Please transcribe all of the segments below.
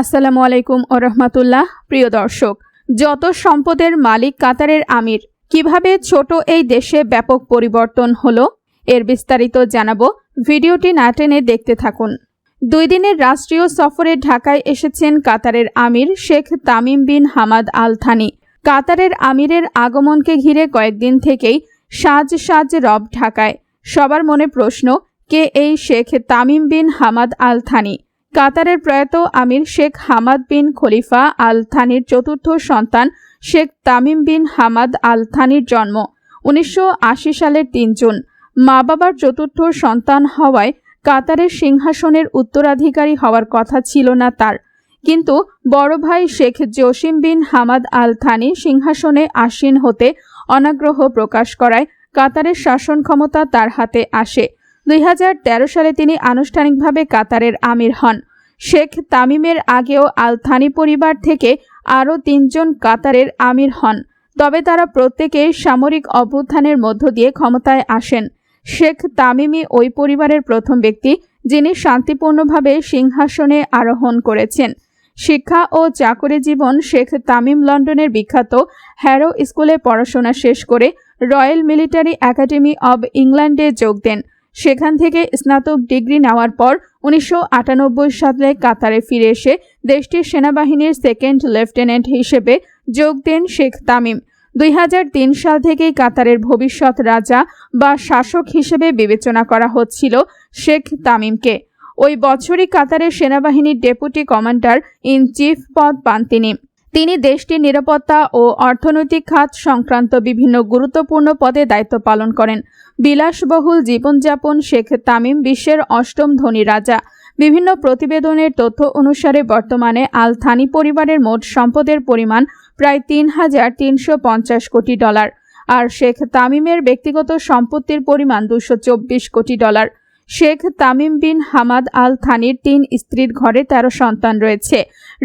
আসসালামু আলাইকুম ও রহমতুল্লাহ, প্রিয় দর্শক, যত সম্পদের মালিক কাতারের আমির, কীভাবে ছোট এই দেশে ব্যাপক পরিবর্তন হলো, এর বিস্তারিত জানাব, ভিডিওটি না টেনে দেখতে থাকুন। দুই দিনের রাষ্ট্রীয় সফরে ঢাকায় এসেছেন কাতারের আমির Sheikh Tamim bin Hamad Al Thani কাতারের আমিরের আগমনকে ঘিরে কয়েকদিন থেকেই সাজ সাজ রব ঢাকায়। সবার মনে প্রশ্ন, কে এই Sheikh Tamim bin Hamad Al Thani কাতারের প্রয়াত আমির শেখ হামাদ বিন খলিফা আল থানির চতুর্থ সন্তান Sheikh Tamim bin Hamad Al থানির জন্ম উনিশশো আশি সালের তিন জুন। মা বাবার চতুর্থ সন্তান হওয়ায় কাতারের সিংহাসনের উত্তরাধিকারী হওয়ার কথা ছিল না তার। কিন্তু বড় ভাই Sheikh Jassim bin Hamad Al Thani সিংহাসনে আসীন হতে অনাগ্রহ প্রকাশ করায় কাতারের শাসন ক্ষমতা তার হাতে আসে। দুই হাজার তেরো সালে তিনি আনুষ্ঠানিকভাবে কাতারের আমির হন। শেখ তামিমের আগেও আল থানি পরিবার থেকে আরও তিনজন কাতারের আমির হন, তবে তারা প্রত্যেকে সামরিক অভ্যুত্থানের মধ্য দিয়ে ক্ষমতায় আসেন। শেখ তামিমি ওই পরিবারের প্রথম ব্যক্তি যিনি শান্তিপূর্ণভাবে সিংহাসনে আরোহণ করেছেন। শিক্ষা ও চাকরি জীবন শেখ তামিম লন্ডনের বিখ্যাত হ্যারো স্কুলে পড়াশোনা শেষ করে রয়্যাল মিলিটারি একাডেমি অব ইংল্যান্ডে যোগ দেন। সেখান থেকে স্নাতক ডিগ্রি নেওয়ার পর উনিশশো আটানব্বই সালে কাতারে ফিরে এসে দেশটির সেনাবাহিনীর সেকেন্ড লেফটেন্যান্ট হিসেবে যোগ দেন শেখ তামিম। দুই হাজার তিন সাল থেকেই কাতারের ভবিষ্যৎ রাজা বা শাসক হিসেবে বিবেচনা করা হচ্ছিল শেখ তামিমকে। ওই বছরই কাতারের সেনাবাহিনীর ডেপুটি কমান্ডার ইন চিফ পদ পান তিনি। তিনি দেশটির নিরাপত্তা ও অর্থনৈতিক খাত সংক্রান্ত বিভিন্ন গুরুত্বপূর্ণ পদে দায়িত্ব পালন করেন। বিলাসবহুল জীবনযাপন শেখ তামিম বিশ্বের অষ্টম ধনী রাজা। বিভিন্ন প্রতিবেদনের তথ্য অনুসারে বর্তমানে আল থানি পরিবারের মোট সম্পদের পরিমাণ প্রায় তিন হাজার তিনশো পঞ্চাশ কোটি ডলার। আর শেখ তামিমের ব্যক্তিগত সম্পত্তির পরিমাণ দুশো চব্বিশ কোটি dollar. Sheikh Tamim bin Hamad Al থানির তিন স্ত্রীর ঘরে তেরো সন্তান রয়েছে।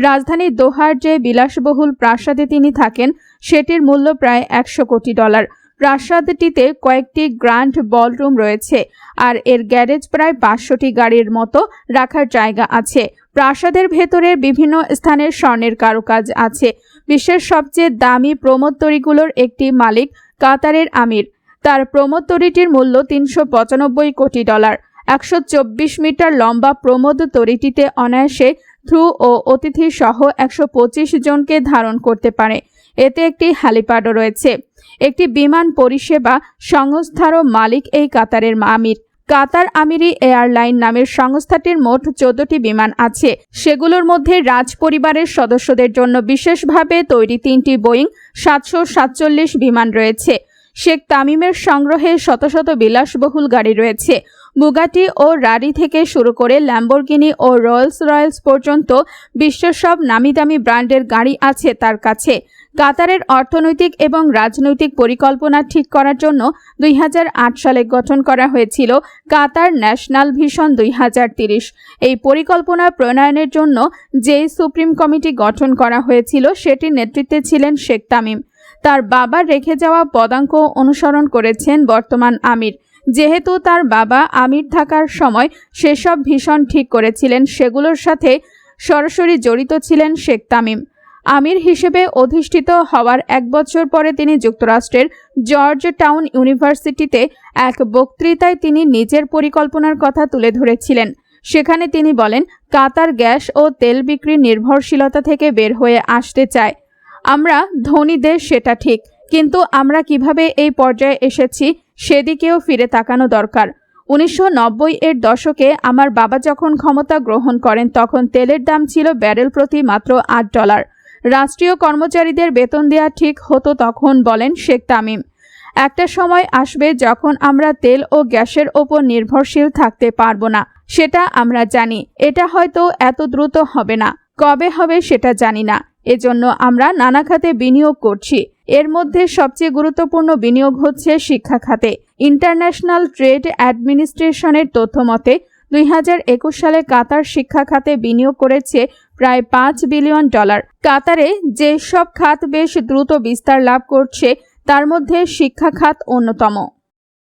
রাজধানী দোহার যে বিলাসবহুল প্রাসাদে তিনি থাকেন, সেটির মূল্য প্রায় একশো কোটি ডলার। প্রাসাদটিতে কয়েকটি গ্র্যান্ড বলরুম রয়েছে, আর এর গ্যারেজ প্রায় পাঁচশোটি গাড়ির মতো রাখার জায়গা আছে। প্রাসাদের ভেতরে বিভিন্ন স্থানের স্বর্ণের কারুকাজ আছে। বিশ্বের সবচেয়ে দামি প্রমোত্তরীগুলোর একটি মালিক কাতারের আমির। তার প্রমোত্তরীটির মূল্য তিনশো পঁচানব্বই কোটি ডলার। একশো চব্বিশ মিটার লম্বা প্রমোদ তরিটিতে অনায়াসে থ্রু ও অতিথি সহ একশো পঁচিশ জনকে ধারণ করতে পারে। এতে একটি হ্যালিপ্যাডও রয়েছে। একটি বিমান পরিষেবা সংস্থারও মালিক এই কাতারের আমির। কাতার আমিরি এয়ারলাইন নামের সংস্থাটির মোট চোদ্দটি বিমান আছে। সেগুলোর মধ্যে রাজ পরিবারের সদস্যদের জন্য বিশেষভাবে তৈরি তিনটি বোয়িং সাতশো সাতচল্লিশ বিমান রয়েছে। শেখ তামিমের সংগ্রহে শত শত বিলাসবহুল গাড়ি রয়েছে। বুগাটি ও রারি থেকে শুরু করে ল্যাম্বরগিনি ও রয়্যালস রয়্যালস পর্যন্ত বিশ্বের সব নামি দামি ব্র্যান্ডের গাড়ি আছে তার কাছে। কাতারের অর্থনৈতিক এবং রাজনৈতিক পরিকল্পনা ঠিক করার জন্য দুই হাজার আট সালে গঠন করা হয়েছিল কাতার ন্যাশনাল ভিশন দুই এই পরিকল্পনা প্রণয়নের জন্য যে সুপ্রিম কমিটি গঠন করা হয়েছিল সেটির নেতৃত্বে ছিলেন শেখ তামিম। তার বাবার রেখে যাওয়া পদাঙ্ক অনুসরণ করেছেন বর্তমান আমির। যেহেতু তার বাবা আমির থাকার সময় সেসব ভীষণ ঠিক করেছিলেন, সেগুলোর সাথে সরাসরি জড়িত ছিলেন শেখ তামিম। আমির হিসেবে অধিষ্ঠিত হওয়ার এক বছর পরে তিনি যুক্তরাষ্ট্রের জর্জ টাউন ইউনিভার্সিটিতে এক বক্তৃতায় তিনি নিজের পরিকল্পনার কথা তুলে ধরেছিলেন। সেখানে তিনি বলেন, কাতার গ্যাস ও তেল বিক্রির নির্ভরশীলতা থেকে বের হয়ে আসতে চায়। আমরা ধনী দেশ, সেটা ঠিক, কিন্তু আমরা কীভাবে এই পর্যায়ে এসেছি সেদিকেও ফিরে তাকানো দরকার। উনিশশো এর দশকে আমার বাবা যখন ক্ষমতা গ্রহণ করেন, তখন তেলের দাম ছিল ব্যারেল প্রতি মাত্র আট ডলার। রাষ্ট্রীয় কর্মচারীদের বেতন দেওয়া ঠিক হতো তখন, বলেন শেখ তামিম। একটা সময় আসবে যখন আমরা তেল ও গ্যাসের ওপর নির্ভরশীল থাকতে পারব না, সেটা আমরা জানি। এটা হয়তো এত দ্রুত হবে না, কবে হবে সেটা জানি না। এজন্য আমরা নানা খাতে বিনিয়োগ করছি। এর মধ্যে সবচেয়ে গুরুত্বপূর্ণ বিনিয়োগ হচ্ছে শিক্ষা খাতে। ইন্টারন্যাশনাল ট্রেড অ্যাডমিনিস্ট্রেশনের তথ্য মতে, দুই সালে কাতার শিক্ষা খাতে বিনিয়োগ করেছে প্রায় পাঁচ বিলিয়ন ডলার। কাতারে যে সব খাত বেশ দ্রুত বিস্তার লাভ করছে, তার মধ্যে শিক্ষা খাত অন্যতম।